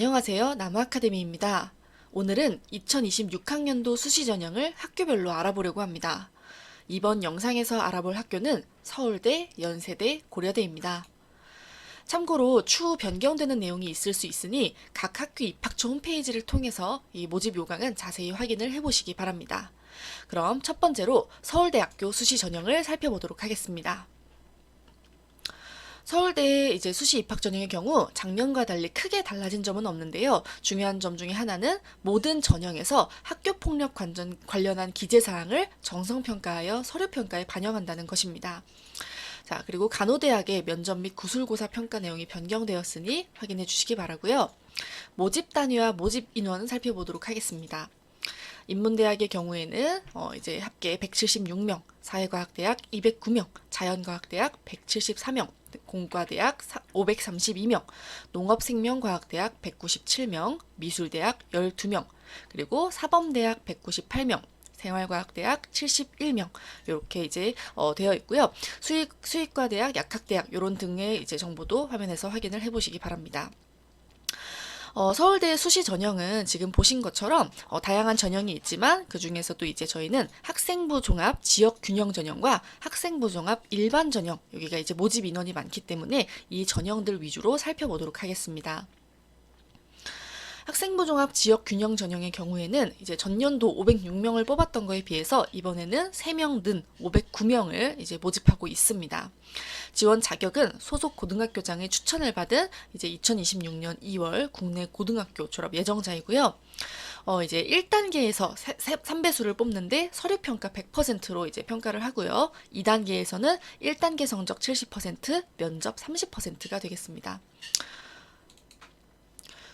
안녕하세요. 나무아카데미입니다. 오늘은 2026학년도 수시 전형을 학교별로 알아보려고 합니다. 이번 영상에서 알아볼 학교는 서울대, 연세대, 고려대입니다. 참고로 추후 변경되는 내용이 있을 수 있으니 각 학교 입학처 홈페이지를 통해서 이 모집 요강은 자세히 확인을 해보시기 바랍니다. 그럼 첫 번째로 서울대학교 수시 전형을 살펴보도록 하겠습니다. 서울대 이제 수시 입학 전형의 경우 작년과 달리 크게 달라진 점은 없는데요. 중요한 점 중에 하나는 모든 전형에서 학교 폭력 관전, 관련한 기재 사항을 정성 평가하여 서류 평가에 반영한다는 것입니다. 자, 그리고 간호대학의 면접 및 구술고사 평가 내용이 변경되었으니 확인해 주시기 바라고요. 모집 단위와 모집 인원은 살펴보도록 하겠습니다. 인문대학의 경우에는 어, 이제 합계 176명, 사회과학대학 209명, 자연과학대학 174명, 공과대학 532명, 농업생명과학대학 197명, 미술대학 12명, 그리고 사범대학 198명, 생활과학대학 71명 이렇게 이제 어, 되어 있고요. 수익 수의과대학, 약학대학 이런 등의 이제 정보도 화면에서 확인을 해보시기 바랍니다. 어, 서울대 수시 전형은 지금 보신 것처럼 어, 다양한 전형이 있지만 그 중에서도 이제 저희는 학생부 종합 지역 균형 전형과 학생부 종합 일반 전형 여기가 이제 모집 인원이 많기 때문에 이 전형들 위주로 살펴보도록 하겠습니다. 학생부 종합 지역 균형 전형의 경우에는 이제 전년도 506명을 뽑았던 거에 비해서 이번에는 3명 는 509명을 이제 모집하고 있습니다. 지원 자격은 소속 고등학교장의 추천을 받은 이제 2026년 2월 국내 고등학교 졸업 예정자이고요. 어, 이제 1단계에서 3배수를 뽑는데 서류 평가 100%로 이제 평가를 하고요. 2단계에서는 1단계 성적 70%, 면접 30%가 되겠습니다.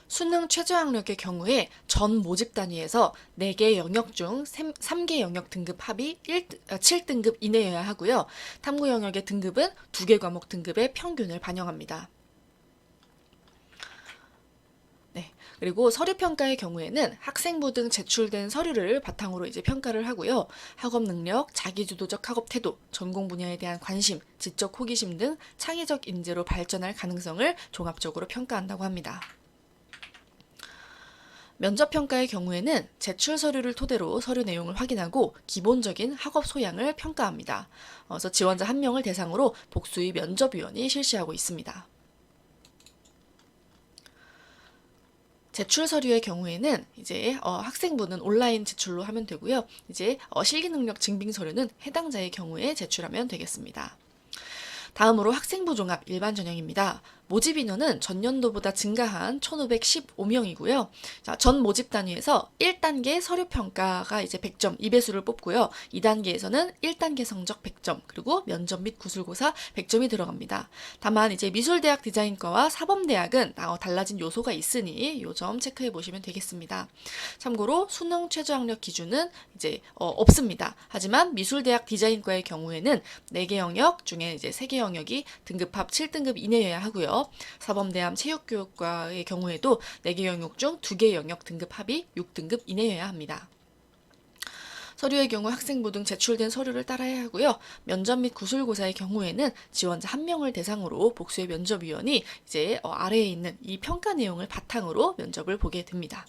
수능 최저학력의 경우에 전 모집 단위에서 4개 영역 중 3 개 영역 등급 합이 1, 7등급 아, 이내여야 하고요. 탐구 영역의 등급은 2개 과목 등급의 평균을 반영합니다. 네. 그리고 서류 평가의 경우에는 학생부 등 제출된 서류를 바탕으로 이제 평가를 하고요. 학업 능력, 자기주도적 학업 태도, 전공 분야에 대한 관심, 지적 호기심 등 창의적 인재로 발전할 가능성을 종합적으로 평가한다고 합니다. 면접 평가의 경우에는 제출 서류를 토대로 서류 내용을 확인하고 기본적인 학업 소양을 평가합니다. 그래서 지원자 한 명을 대상으로 복수의 면접위원이 실시하고 있습니다. 제출 서류의 경우에는 이제 어, 학생부는 온라인 제출로 하면 되고요. 이제 어, 실기 능력 증빙 서류는 해당자의 경우에 제출하면 되겠습니다. 다음으로 학생부 종합 일반 전형입니다. 모집 인원은 전년도보다 증가한 1,515명이고요. 자, 전 모집 단위에서 1단계 서류 평가가 이제 100점 2배수를 뽑고요. 2단계에서는 1단계 성적 100점, 그리고 면접 및 구술고사 100점이 들어갑니다. 다만 이제 미술대학 디자인과와 사범대학은 어, 달라진 요소가 있으니 이점 체크해 보시면 되겠습니다. 참고로 수능 최저학력 기준은 이제 어, 없습니다. 하지만 미술대학 디자인과의 경우에는 4개 영역 중에 이제 3개 영역이 등급합 7등급 이내여야 하고요. 사범대암 체육교육과의 경우에도 4개 영역 중 2개 영역 등급 합이 6등급 이내여야 합니다. 서류의 경우 학생부 등 제출된 서류를 따라야 하고요. 면접 및 구술고사의 경우에는 지원자 한 명을 대상으로 복수의 면접위원이 이제 어, 아래에 있는 이 평가 내용을 바탕으로 면접을 보게 됩니다.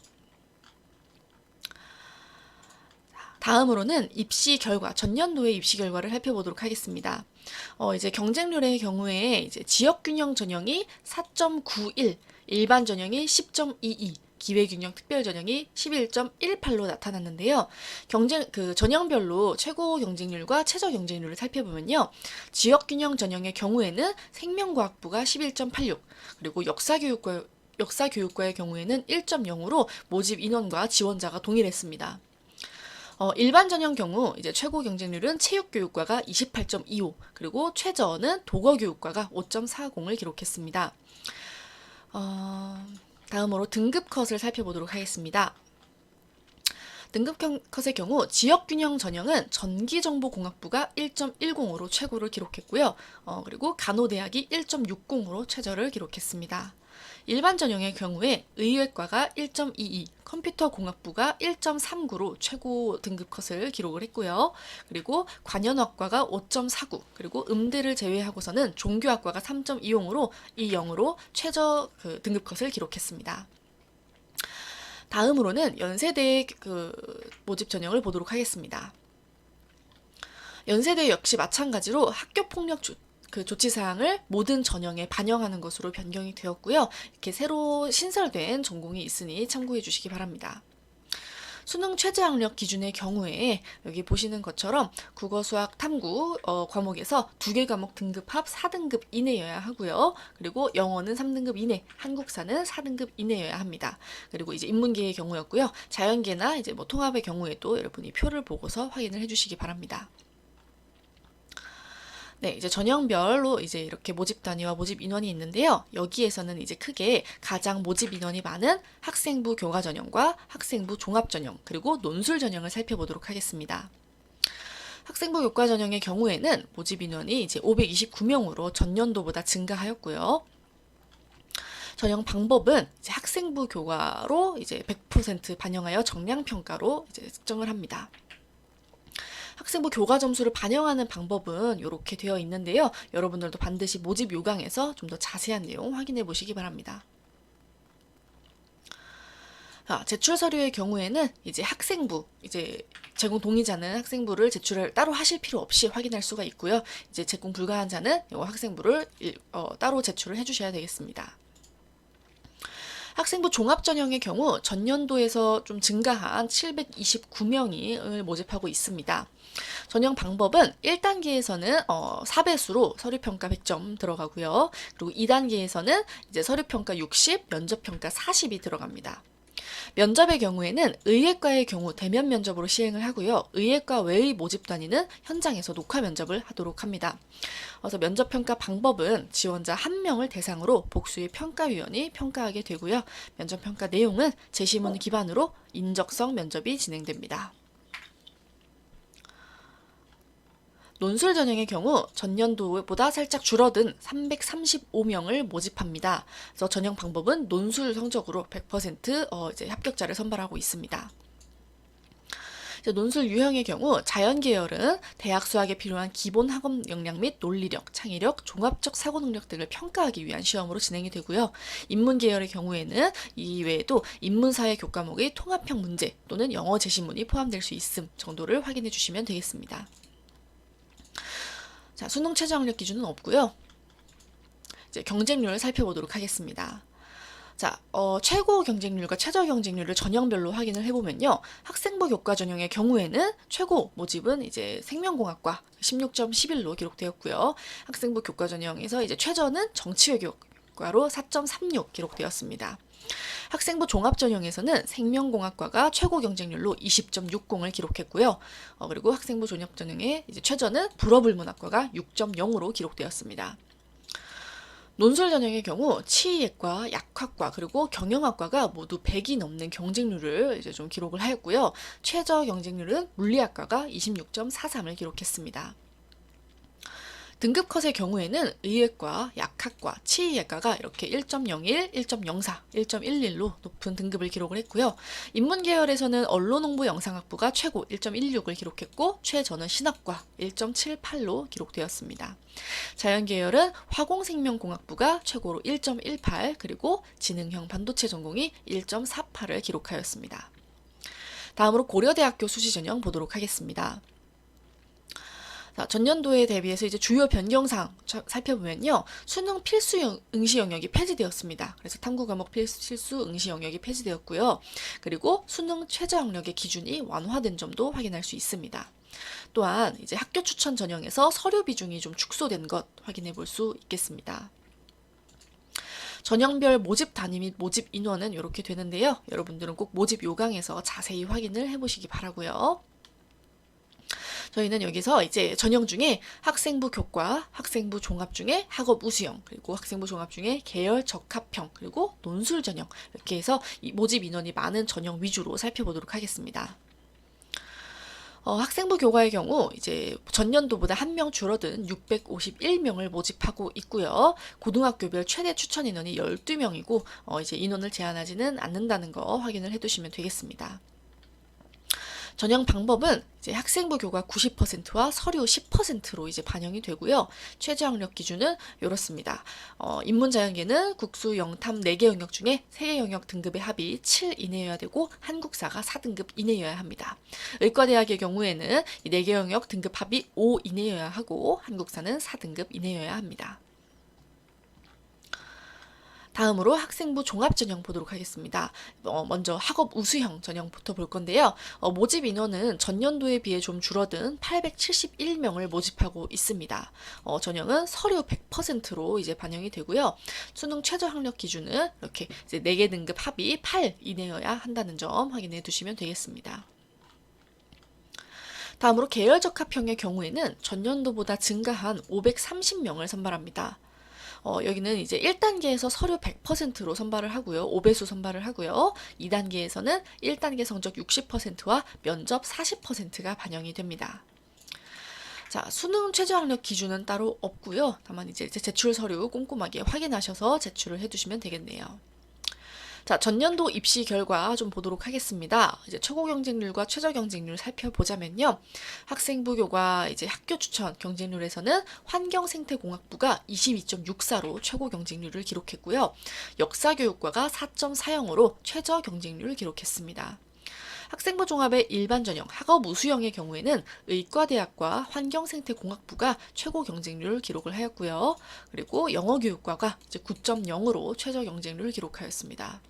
다음으로는 입시 결과, 전년도의 입시 결과를 살펴보도록 하겠습니다. 어, 이제 경쟁률의 경우에 이제 지역 균형 전형이 4.91, 일반 전형이 10.22, 기회균형 특별 전형이 11.18로 나타났는데요. 경쟁 그 전형별로 최고 경쟁률과 최저 경쟁률을 살펴보면요. 지역균형 전형의 경우에는 생명과학부가 11.86, 그리고 역사교육과 역사교육과의 경우에는 1.0으로 모집 인원과 지원자가 동일했습니다. 어, 일반 전형 경우 이제 최고 경쟁률은 체육교육과가 28.25 그리고 최저는 도거교육과가 5.40을 기록했습니다. 어, 다음으로 등급 컷을 살펴보도록 하겠습니다. 등급 컷의 경우 지역균형 전형은 전기정보공학부가 1.10으로 최고를 기록했고요. 어, 그리고 간호대학이 1.60으로 최저를 기록했습니다. 일반 전형의 경우에 의외과가 1.22, 컴퓨터 공학부가 1.39로 최고 등급 컷을 기록을 했고요. 그리고 관현학과가 5.49, 그리고 음대를 제외하고서는 종교학과가 3.20으로 이 0으로 최저 그 등급 컷을 기록했습니다. 다음으로는 연세대 그 모집 전형을 보도록 하겠습니다. 연세대 역시 마찬가지로 학교 폭력 조, 그 조치 사항을 모든 전형에 반영하는 것으로 변경이 되었고요. 이렇게 새로 신설된 전공이 있으니 참고해 주시기 바랍니다. 수능 최저 학력 기준의 경우에 여기 보시는 것처럼 국어, 수학, 탐구 어, 과목에서 두 개 과목 등급 합 4등급 이내여야 하고요. 그리고 영어는 3등급 이내, 한국사는 4등급 이내여야 합니다. 그리고 이제 인문계의 경우였고요. 자연계나 이제 뭐 통합의 경우에도 여러분이 표를 보고서 확인을 해주시기 바랍니다. 네, 이제 전형별로 이제 이렇게 모집 단위와 모집 인원이 있는데요. 여기에서는 이제 크게 가장 모집 인원이 많은 학생부 교과 전형과 학생부 종합 전형, 그리고 논술 전형을 살펴보도록 하겠습니다. 학생부 교과 전형의 경우에는 모집 인원이 이제 529명으로 전년도보다 증가하였고요. 전형 방법은 이제 학생부 교과로 이제 100% 반영하여 정량 평가로 이제 측정을 합니다. 학생부 교과 점수를 반영하는 방법은 이렇게 되어 있는데요. 여러분들도 반드시 모집 요강에서 좀 더 자세한 내용 확인해 보시기 바랍니다. 아, 제출 서류의 경우에는 이제 학생부, 이제 제공 동의자는 학생부를 제출을 따로 하실 필요 없이 확인할 수가 있고요. 이제 제공 불가한 자는 이 학생부를 일- 어, 따로 제출을 해주셔야 되겠습니다. 학생부 종합 전형의 경우 전년도에서 좀 증가한 729명이 모집하고 있습니다. 전형 방법은 1단계에서는 어, 4배수로 서류평가 100점 들어가고요. 그리고 2단계에서는 이제 서류평가 60, 면접평가 40이 들어갑니다. 면접의 경우에는 의예과의 경우 대면 면접으로 시행을 하고요. 의예과 외의 모집 단위는 현장에서 녹화 면접을 하도록 합니다. 그래서 면접 평가 방법은 지원자 한 명을 대상으로 복수의 평가위원이 평가하게 되고요. 면접 평가 내용은 제시문 기반으로 인적성 면접이 진행됩니다. 논술 전형의 경우 전년도보다 살짝 줄어든 335명을 모집합니다. 그래서 전형 방법은 논술 성적으로 100% 어, 이제 합격자를 선발하고 있습니다. 논술 유형의 경우 자연 계열은 대학 수학에 필요한 기본 학업 역량 및 논리력, 창의력, 종합적 사고 능력 등을 평가하기 위한 시험으로 진행이 되고요. 인문 계열의 경우에는 이 외에도 인문사회 교과목의 통합형 문제 또는 영어 제시문이 포함될 수 있음 정도를 확인해 주시면 되겠습니다. 자, 수능 최저 학력 기준은 없고요. 이제 경쟁률을 살펴보도록 하겠습니다. 자, 어, 최고 경쟁률과 최저 경쟁률을 전형별로 확인을 해보면요. 학생부 교과 전형의 경우에는 최고 모집은 이제 생명공학과 16.11로 기록되었고요. 학생부 교과 전형에서 이제 최저는 정치외 교과로 4.36 기록되었습니다. 학생부 종합 전형에서는 생명공학과가 최고 경쟁률로 20.60을 기록했고요. 어, 그리고 학생부 종합 전형의 이제 최저는 불어불문학과가 6.0으로 기록되었습니다. 논술 전형의 경우 치의학과, 약학과 그리고 경영학과가 모두 100이 넘는 경쟁률을 이제 좀 기록을 하였고요. 최저 경쟁률은 물리학과가 26.43을 기록했습니다. 등급 컷의 경우에는 의예과, 약학과, 치의학과가 이렇게 1.01, 1.04, 1.11로 높은 등급을 기록을 했고요. 인문 계열에서는 언론홍보 영상학부가 최고 1.16을 기록했고 최저는 신학과 1.78로 기록되었습니다. 자연 계열은 화공생명공학부가 최고로 1.18 그리고 지능형 반도체 전공이 1.48을 기록하였습니다. 다음으로 고려대학교 수시 전형 보도록 하겠습니다. 자, 전년도에 대비해서 이제 주요 변경사항 자- 살펴보면요. 수능 필수 영- 응시 영역이 폐지되었습니다. 그래서 탐구 과목 필수 응시 영역이 폐지되었고요. 그리고 수능 최저 학력의 기준이 완화된 점도 확인할 수 있습니다. 또한 이제 학교 추천 전형에서 서류 비중이 좀 축소된 것 확인해 볼 수 있겠습니다. 전형별 모집 단위 및 모집 인원은 이렇게 되는데요. 여러분들은 꼭 모집 요강에서 자세히 확인을 해보시기 바라고요. 저희는 여기서 이제 전형 중에 학생부 교과, 학생부 종합 중에 학업 우수형, 그리고 학생부 종합 중에 계열 적합형, 그리고 논술 전형 이렇게 해서 이 모집 인원이 많은 전형 위주로 살펴보도록 하겠습니다. 어, 학생부 교과의 경우 이제 전년도보다 한 명 줄어든 651명을 모집하고 있고요. 고등학교별 최대 추천 인원이 12명이고 어, 이제 인원을 제한하지는 않는다는 거 확인을 해 두시면 되겠습니다. 전형 방법은 이제 학생부 교과 90%와 서류 10%로 이제 반영이 되고요. 최저 학력 기준은 이렇습니다. 어, 인문자연계는 국수, 영탐 4개 영역 중에 3개 영역 등급의 합이 7 이내여야 되고 한국사가 4등급 이내여야 합니다. 의과대학의 경우에는 이 4개 영역 등급 합이 5 이내여야 하고 한국사는 4등급 이내여야 합니다. 다음으로 학생부 종합 전형 보도록 하겠습니다. 어, 먼저 학업 우수형 전형부터 볼 건데요. 어, 모집 인원은 전년도에 비해 좀 줄어든 871명을 모집하고 있습니다. 어, 전형은 서류 100%로 이제 반영이 되고요. 수능 최저 학력 기준은 이렇게 이제 4개 등급 합이 8 이내여야 한다는 점 확인해 두시면 되겠습니다. 다음으로 계열적 합형의 경우에는 전년도보다 증가한 530명을 선발합니다. 어, 여기는 이제 1단계에서 서류 100%로 선발을 하고요. 5배수 선발을 하고요. 2단계에서는 1단계 성적 60%와 면접 40%가 반영이 됩니다. 자, 수능 최저 학력 기준은 따로 없고요. 다만 이제 제출 서류 꼼꼼하게 확인하셔서 제출을 해두시면 되겠네요. 자, 전년도 입시 결과 좀 보도록 하겠습니다. 이제 최고 경쟁률과 최저 경쟁률 살펴보자면요. 학생부 교과 이제 학교 추천 경쟁률에서는 환경생태공학부가 22.64로 최고 경쟁률을 기록했고요. 역사교육과가 4.40으로 최저 경쟁률을 기록했습니다. 학생부 종합의 일반 전형 학업 우 수형의 경우에는 의과대학과 환경생태공학부가 최고 경쟁률을 기록을 하였고요. 그리고 영어교육과가 이제 9.0으로 최저 경쟁률을 기록하였습니다.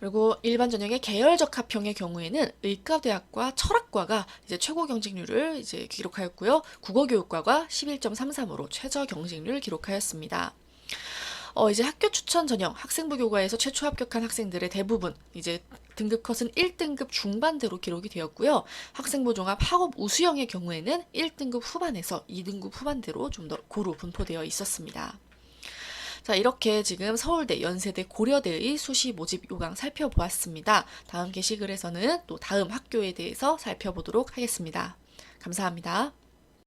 그리고 일반 전형의 계열적 합형의 경우에는 의과대학과 철학과가 이제 최고 경쟁률을 이제 기록하였고요. 국어교육과가 11.33으로 최저 경쟁률을 기록하였습니다. 어, 이제 학교 추천 전형 학생부 교과에서 최초 합격한 학생들의 대부분 이제 등급 컷은 1등급 중반대로 기록이 되었고요. 학생부 종합 학업 우수형의 경우에는 1등급 후반에서 2등급 후반대로 좀 더 고루 분포되어 있었습니다. 자, 이렇게 지금 서울대, 연세대, 고려대의 수시 모집 요강 살펴보았습니다. 다음 게시글에서는 또 다음 학교에 대해서 살펴보도록 하겠습니다. 감사합니다.